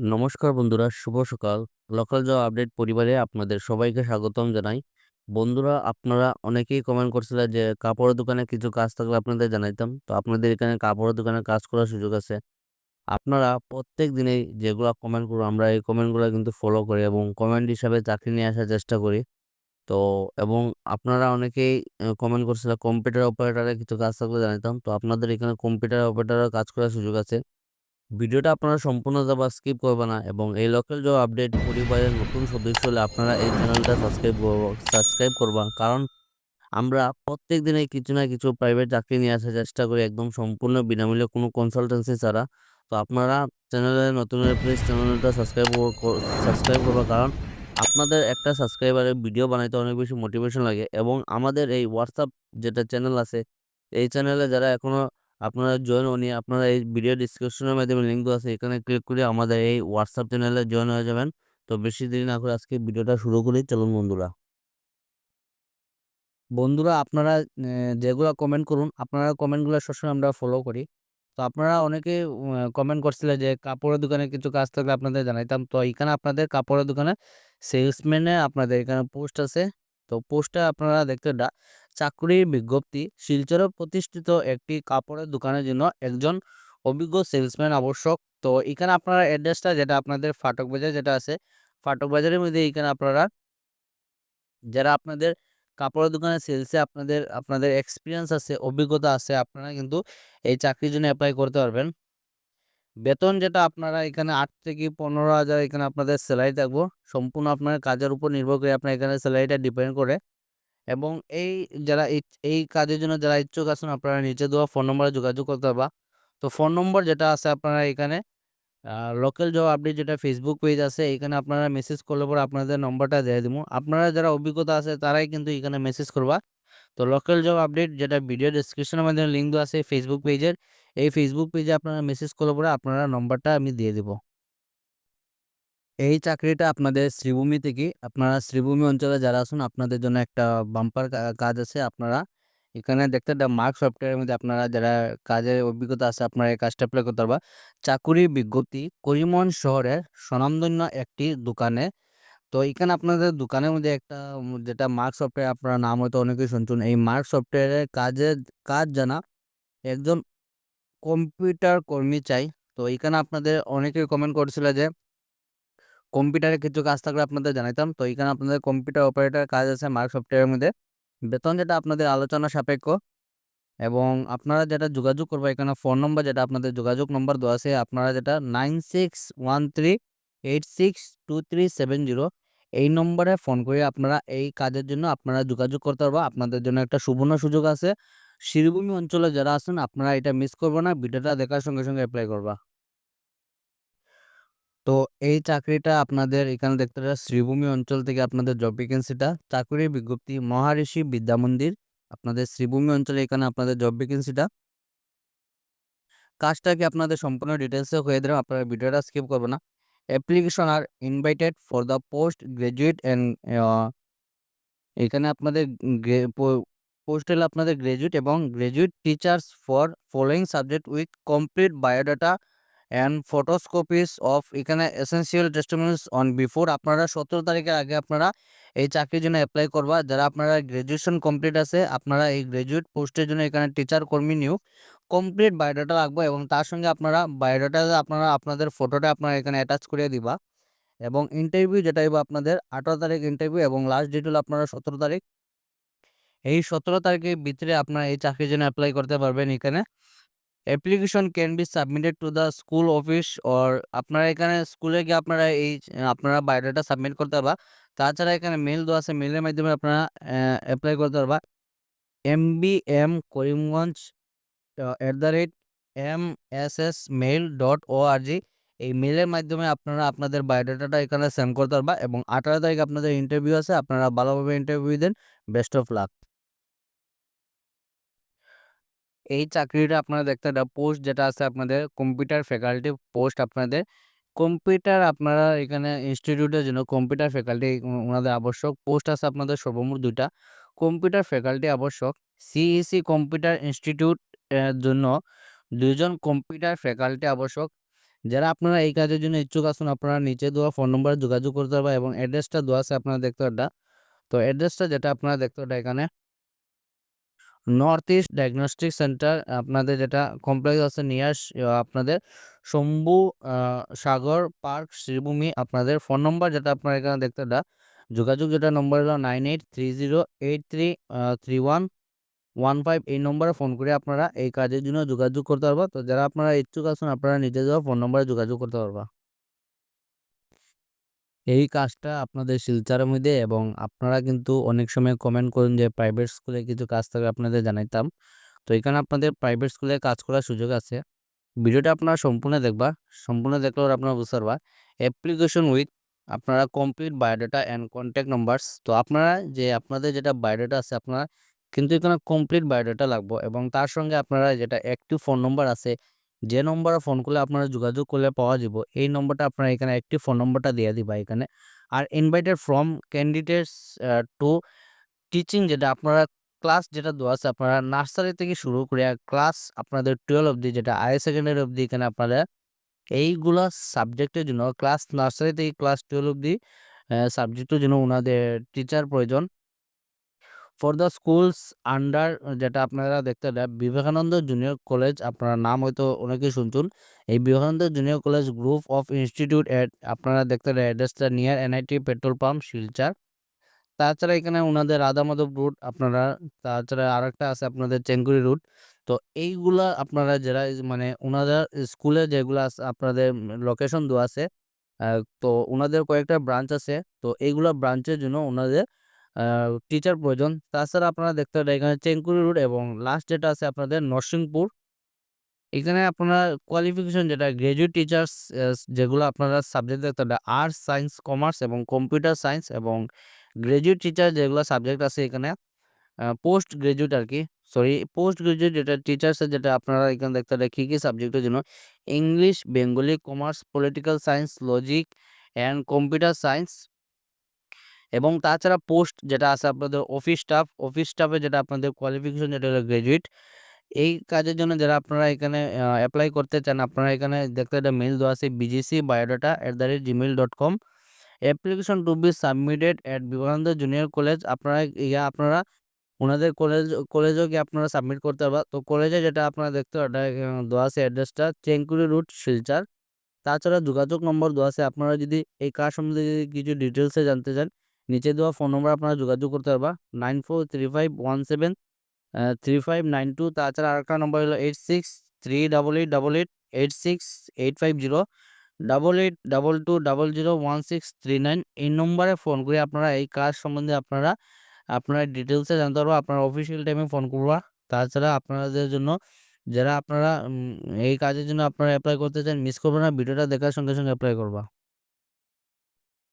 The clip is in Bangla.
নমস্কার বন্ধুরা, শুভ সকাল। লোকাল জব আপডেট পরিবারে আপনাদের সবাইকে স্বাগতম জানাই। বন্ধুরা আপনারা অনেকেই কমেন্ট করছিলেন যে কাপড়ের দোকানে কিছু কাজ থাকলে আপনাদের জানাইতাম। তো আপনাদের এখানে কাপড়ের দোকানে কাজ করার সুযোগ আছে। আপনারা প্রত্যেক দিনেই যেগুলো কমেন্ট করুন আমরা এই কমেন্টগুলো কিন্তু ফলো করি এবং কমেন্ট হিসাবে চাকরি নিয়ে আসার চেষ্টা করি। তো এবং আপনারা অনেকেই কমেন্ট করছিলেন কম্পিউটার অপারেটারে কিছু কাজ থাকলে জানাইতাম। তো আপনাদের এখানে কম্পিউটার অপারেটরের কাজ করার সুযোগ আছে। ভিডিওটা আপনারা সম্পূর্ণ যাবা স্কিপ করবেন না এবং এই লোকাল জব আপডেট পরিবারের নতুন সদস্য হলে আপনারা এই চ্যানেলটা সাবস্ক্রাইব করব সাবস্ক্রাইব করবা। কারণ আমরা প্রত্যেক দিনে কিছু না কিছু প্রাইভেট চাকরি নিয়ে আসার চেষ্টা করি একদম সম্পূর্ণ বিনামূল্যে কোনো কনসালটেন্সি ছাড়া। তো আপনারা চ্যানেলে নতুন প্লিজ চ্যানেলটা সাবস্ক্রাইব সাবস্ক্রাইব করবা। কারণ আপনাদের একটা সাবস্ক্রাইবারের ভিডিও বানাইতে অনেক বেশি মোটিভেশন লাগে এবং আমাদের এই হোয়াটসঅ্যাপ যেটা চ্যানেল আছে, এই চ্যানেলে যারা এখনও আপনারা জয়েন হননি আপনারা এই ভিডিও ডেসক্রিপশনের মাধ্যমে লিঙ্ক দেওয়া আছে এখানে ক্লিক করে আমাদের এই হোয়াটসঅ্যাপ চ্যানেলে জয়েন হয়ে যাবেন। তো বেশি দেরি না করে আজকে ভিডিওটা শুরু করি চলুন বন্ধুরা। বন্ধুরা আপনারা যেগুলা কমেন্ট করুন, আপনারা কমেন্টগুলো সবসময় আমরা ফলো করি। তো আপনারা অনেকে কমেন্ট করছিলেন যে কাপড়ের দোকানে কিছু কাজ থাকলে আপনাদের জানাইতাম। তো এখানে আপনাদের কাপড়ের দোকানে সেলসম্যানে আপনাদের এখানে পোস্ট আছে। তো পোস্টে আপনারা দেখতে চাকরির বিজ্ঞপ্তি শিলচরে প্রতিষ্ঠিত একটি কাপড়ের দোকানের জন্য একজন অভিজ্ঞ সেলসম্যান আবশ্যক। তো এখানে আপনারা অ্যাড্রেসটা যেটা আপনাদের ফাটক বাজার যেটা আছে, ফাটক বাজারের মধ্যে এখানে আপনারা যারা আপনাদের কাপড়ের দোকানে সেলসে আপনাদের আপনাদের এক্সপিরিয়েন্স আছে, অভিজ্ঞতা আছে আপনারা কিন্তু এই চাকরির জন্য অ্যাপ্লাই করতে পারবেন। বেতন যেটা আপনারা এখানে আট থেকে ১৫,০০০ এখানে আপনাদের সেলারি থাকব। সম্পূর্ণ আপনার কাজের উপর নির্ভর করে আপনার এখানে সেলারিটা ডিপেন্ড করে এবং এই যারা এই কাজের জন্য যারা ইচ্ছুক আছেন, আপনারা নিচে দেওয়া ফোন নম্বরে যোগাযোগ করতে পারবা। তো ফোন নম্বর যেটা আছে আপনারা এখানে লোকাল জব আপডেট যেটা ফেসবুক পেজ আছে, এখানে আপনারা মেসেজ করলে পরে আপনাদের নম্বরটা দিয়ে দিমু। আপনারা যারা অভিজ্ঞতা আছে, তারাই কিন্তু এখানে মেসেজ করবা। তো লোকাল জব আপডেট যেটা ভিডিও ডেসক্রিপশনের মাধ্যমে লিঙ্ক দেওয়া আছে ফেসবুক পেজের। এই ফেসবুক পেজে আপনারা মেসেজ করলে পরে আপনারা নম্বরটা আমি দিয়ে দিব। এই চাকরিটা আপনাদের শ্রীভূমি থেকে, আপনারা শ্রীভূমি অঞ্চলে যারা আছেন, আপনাদের জন্য একটা বাম্পার কাজ আছে। আপনারা এখানে দেখতে দা মার্ক সফটওয়্যারের মধ্যে আপনারা যারা কাজের অভিজ্ঞতা আছে, আপনারা এই কাজটা এপ্লাই করতে পারবা। চাকুরির বিজ্ঞপ্তি, করিমগঞ্জ শহরের স্বনামধন্য একটি দোকানে। তো এখানে আপনাদের দোকানের মধ্যে একটা, যেটা মার্ক সফটওয়্যার আপনারা নাম হয়তো অনেকেই শুনছেন। এই মার্ক সফটওয়্যারের কাজের কাজ জানা, একজন কম্পিউটার কর্মী চাই। তো এখানে আপনাদের অনেকেই কমেন্ট করছিল যে কম্পিউটারে কিছু কাজ থাকলে আপনাদের জানাইতাম। তো এখানে আপনাদের কম্পিউটার অপারেটরের কাজ আছে মার্ক সফটওয়্যারের মধ্যে। বেতন যেটা আপনাদের আলোচনা সাপেক্ষ এবং আপনারা যেটা যোগাযোগ করবা এখানে ফোন নম্বর যেটা আপনাদের যোগাযোগ নম্বর দেওয়া আছে আপনারা যেটা 9613862370 এই নম্বরে ফোন করে আপনারা এই কাজের জন্য আপনারা যোগাযোগ করতে পারবা। আপনাদের জন্য একটা সুবর্ণ সুযোগ আছে। শিরভূমি অঞ্চলে যারা আছেন আপনারা এটা মিস করবা না। ভিডিওটা দেখার সঙ্গে, সঙ্গে অ্যাপ্লাই করবা। তো এই চাকরিটা আপনাদের এখানে দেখতে পাচ্ছেন শ্রীভূমি অঞ্চল থেকে আপনাদের জব ভ্যাকেন্সিটা চাকরির বিজ্ঞপ্তি মহারিষি বিদ্যা মন্দির, আপনাদের শ্রীভূমি অঞ্চলে এখানে আপনাদের জব ভ্যাকেন্সিটা কাজটা কি আপনাদের সম্পূর্ণ ডিটেইলসে হয়ে দিলাম আপনারা ভিডিওটা স্কিপ করবেন না। Application are invited for the post graduate and এখানে আপনাদের পোস্ট হলো আপনাদের গ্র্যাজুয়েট এবং graduate teachers for following subject with complete biodata and photocopies of এখানে এসেনশিয়াল টেস্টিমনিজ অন বিফোর আপনারা ১৭ তারিখের আগে আপনারা এই চাকরির জন্য অ্যাপ্লাই করবা। যারা আপনারা গ্র্যাজুয়েশন কমপ্লিট আছে, আপনারা এই গ্র্যাজুয়েট পোস্টের জন্য এখানে টিচার কর্মী নিয়োগ কমপ্লিট বায়োডাটা লাগবে এবং তার সঙ্গে আপনারা বায়োডাটা আপনারা আপনাদের ফটোটা আপনারা এখানে অ্যাটাচ করে দিবা এবং ইন্টারভিউ যেটা হইব আপনাদের ১৮ তারিখ ইন্টারভিউ এবং লাস্ট ডেট হলো আপনারা ১৭ তারিখ। এই ১৭ তারিখের ভিতরে আপনারা এই চাকরির জন্য অ্যাপ্লাই করতে পারবেন এখানে। Application can be submitted to the school office or আপনারা এখানে স্কুলে গিয়ে আপনারা এই, আপনারা বায়োডাটা সাবমিট করতে পারবা। তাছাড়া এখানে মেল দেওয়া আছে মেলের মাধ্যমে আপনারা অ্যা এপ্লাই করতে পারবা। M B M Karimganj at the rate M S S mail dot O R G এই মেলের মাধ্যমে আপনারা আপনাদের বায়োডাটাটা এখানে সেন্ড করতে পারবা এবং আঠারো তারিখ আপনাদের ইন্টারভিউ আছে। আপনারা ভালোভাবে interview then. Best of luck. এই চাকরিটা আপনারা দেখতে একটা পোস্ট যেটা আছে আপনাদের কম্পিউটার ফ্যাকাল্টি পোস্ট আপনাদের কম্পিউটার আপনারা এখানে ইনস্টিটিউটের জন্য কম্পিউটার ফ্যাকাল্টি উ উনাদের আবশ্যক। পোস্ট আছে আপনাদের সর্বমোট দুইটা কম্পিউটার ফ্যাকাল্টি আবশ্যক। সিইসি কম্পিউটার ইনস্টিটিউট জন্য ২ জন কম্পিউটার ফ্যাকাল্টি আবশ্যক। যারা আপনারা এই কাজের জন্য ইচ্ছুক আসুন আপনারা নিচে দেওয়া ফোন নম্বরে যোগাযোগ করতে পারবেন এবং অ্যাড্রেসটা দেওয়া আছে আপনারা দেখতে পারবেন তো অ্যাড্রেসটা যেটা আপনারা দেখতে পারবেন এখানে নর্থ ইস্ট ডায়াগনস্টিক সেন্টার আপনাদের যেটা কমপ্লেক্স আছে নিয়ার আপনাদের শম্ভু সাগর পার্ক শ্রীভূমি আপনাদের ফোন নম্বর যেটা আপনারা এখানে দেখতে পারবেন যোগাযোগ যেটা নম্বর হলো nine eight three zero eight three three one one five এই নম্বরে ফোন করে আপনারা এই কাজের জন্য যোগাযোগ করতে পারব। তো যারা আপনারা ইচ্ছুক আছেন, আপনারা নিজে যাওয়া ফোন নম্বরে যোগাযোগ করতে পারবা। এই কাজটা আপনাদের শিলচারের মধ্যে এবং আপনারা কিন্তু অনেক সময় কমেন্ট করুন যে প্রাইভেট স্কুলে কিছু কাজ থাকে আপনাদের জানাইতাম। তো এখানে আপনাদের প্রাইভেট স্কুলে কাজ করার সুযোগ আছে। ভিডিওটা আপনারা সম্পূর্ণ দেখবা, সম্পূর্ণ দেখলে আপনারা বুঝতে পারবা। অ্যাপ্লিকেশন উইথ আপনারা complete biodata and contact numbers তো আপনারা যে আপনাদের যেটা বায়োডাটা আছে আপনারা কিন্তু এখানে কমপ্লিট বায়োডাটা লাগবে এবং তার সঙ্গে আপনারা যেটা একটি ফোন নম্বর আছে যে নম্বরে ফোন করলে আপনারা যোগাযোগ করলে পাওয়া যাব, এই নম্বরটা আপনারা এখানে একটি ফোন নম্বরটা দিয়ে দিবা এখানে। আর invited from candidates to teaching যেটা আপনারা ক্লাস যেটা দেওয়া আছে আপনারা নার্সারি থেকে শুরু করে ক্লাস আপনাদের টুয়েলভ অবধি যেটা হায়ার সেকেন্ডারি অবধি এখানে আপনারা এইগুলা সাবজেক্টের জন্য ক্লাস নার্সারি থেকে ক্লাস টুয়েলভ অবধি সাবজেক্টের জন্য ওনাদের টিচার প্রয়োজন। ফর দ্য স্কুলস আন্ডার যেটা আপনারা দেখতে বিবেকানন্দ জুনিয়র কলেজ আপনার নাম হয়তো অনেকেই শুনছেন। এই Vivekananda junior college group of institute at আপনারা দেখতে অ্যাড্রেসটা near NIT petrol pump Silchar. তাছাড়া এখানে ওনাদের রাধা মাধব রুট আপনারা, তাছাড়া আর একটা আছে আপনাদের চেঙ্গুরি রুট তো এইগুলা আপনারা যারা মানে ওনাদের স্কুলে যেগুলো আছে, আপনাদের লোকেশন দেওয়া আছে তো ওনাদের কয়েকটা ব্রাঞ্চ আছে। তো এইগুলা ব্রাঞ্চের জন্য ওনাদের টিচার প্রয়োজন। তাছাড়া আপনারা দেখতে পারেন, এখানে চেঙ্কুরি রোড এবং লাস্ট যেটা আছে আপনাদের নরসিংপুর। এখানে আপনার কোয়ালিফিকেশন যেটা গ্রাজুয়েট টিচার্স যেগুলো আপনারা সাবজেক্ট দেখতে পারেন আর্টস সায়েন্স কমার্স এবং কম্পিউটার সায়েন্স এবং গ্রাজুয়েট টিচার যেগুলো সাবজেক্ট আছে এখানে পোস্ট গ্রাজুয়েট আর কি সরি পোস্ট গ্রাজুয়েট যেটা টিচার্সের যেটা আপনারা এখানে দেখতে পারেন, কী কী সাবজেক্টের জন্য English Bengali commerce political science logic and computer science এবং তাছাড়া পোস্ট যেটা আছে আপনাদের অফিস স্টাফ, অফিস স্টাফে যেটা আপনাদের কোয়ালিফিকেশন যেটা হলো গ্র্যাজুয়েট এই কাজের জন্য যারা আপনারা এখানে অ্যাপ্লাই করতে চান, আপনারা এখানে দেখতে একটা মেল দেওয়া আছে BGC biodata at the rate Gmail dot com application to be submitted at Vivekananda junior college আপনারা ইয়া, আপনারা ওনাদের কলেজ কলেজেও গিয়ে আপনারা সাবমিট করতে পারবা। তো কলেজে যেটা আপনারা দেখতে ওটা দেওয়া আছে অ্যাড্রেসটা চেঙ্কুরি রুট শিলচার। তাছাড়া যোগাযোগ নম্বর দেওয়া আছে, আপনারা যদি এই কাজ সম্বন্ধে যদি কিছু ডিটেলসে জানতে চান নিচে দেওয়া ফোন নম্বর আপনারা যোগাযোগ করতে পারবা। Nine four three five one seven three five nine two তাছাড়া আরেকটা নম্বর হলো eight six three double eight double eight eight six eight five zero double eight double two double zero one six three nine এই নম্বরে ফোন করে আপনারা এই কাজ সম্বন্ধে আপনারা আপনারা ডিটেলসে জানতে পারব, আপনারা অফিসিয়াল টাইমে ফোন করবা। তাছাড়া আপনাদের জন্য, যারা আপনারা এই কাজের জন্য আপনারা অ্যাপ্লাই করতে চান মিস করবেন না, ভিডিওটা দেখার সঙ্গে সঙ্গে অ্যাপ্লাই করবা।